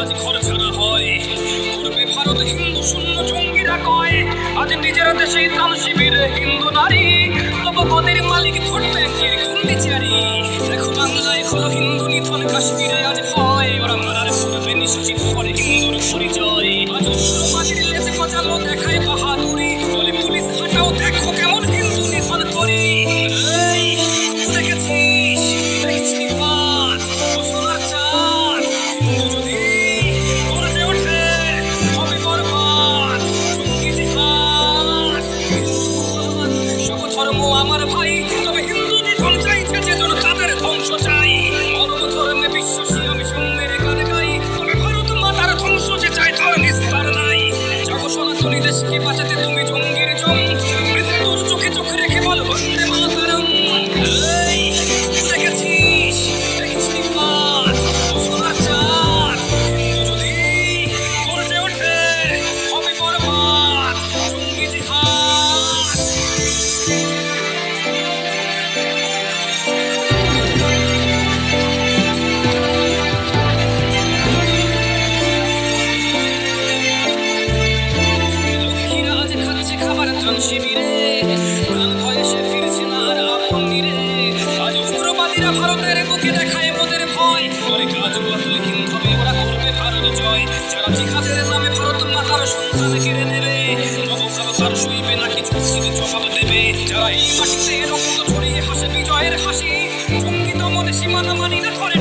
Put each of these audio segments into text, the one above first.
আজ ঘর হয়। করবে ভারত হিন্দু শূন্য জঙ্গিরা কয়, আজ নিজের দেশে দাম শিবির হিন্দু নারী। তব পদের মালিক ভোট ব্যাংকের চারি দেখো বাংলায় হলো হিন্দু নিধন কাশ্মীরে আজ হয় ওরা মারার করবে নিশ্চিত করে হিন্দুর পরিচয়। আজ উগ্রবাদীর লেজে পচালো দেখায় পাহাড়। ধর্ম আমার ভাই তবে হিন্দু নিধন চাইছে যে জন তাদের ধ্বংস চাই। মানব ধর্মে বিশ্বাসী, আমি সঙ্গের গান গাই। তবে ভারত মাতার ধ্বংস যে চাই তার নিস্তার নাই। জগ সনাতনী দেশকে বাঁচাতে তুমি জঙ্গির জম মৃত্যুর চোখে চোখে রেখে বল, বন্দে মাতারম যারা এই মাটিতে রক্ত ছড়িয়ে হাসে বিজয়ের হাসি জঙ্গি মনে সীমানা মানি না ঘরে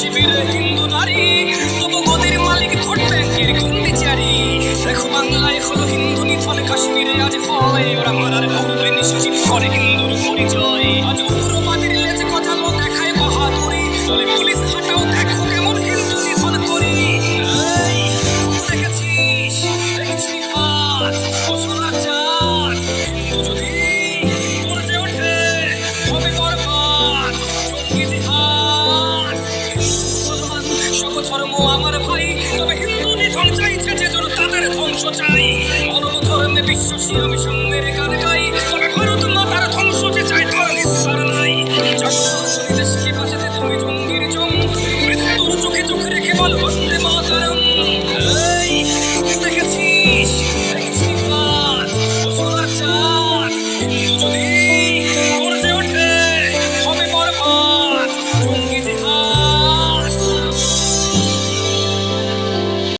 শিবিরে হিন্দু নারী, তবু গদির মালিক ভোট ব্যাংকের গুন্ডিচারি দেখো বাংলায় হলো হিন্দু নিধন কাশ্মীরে আজ ফলে ওরা মারার পূর্বে নিশ্চিত করে হিন্দুর পরিচয়। আজ উগ্রবাদীর চাইছে যে জন তাদের ধ্বংস চাই মানব ধর্মে বিশ্বাসী আমি সঙ্গের গান গাই তবে ভারত মাতার ধ্বংস যে চাই। তার নিঃসার নাই দেশকে বাঁচাতে তুমি জঙ্গির জম মৃত্যুর চোখে চোখ রেখে বল বন্দে মাতারম এই দেখেছিস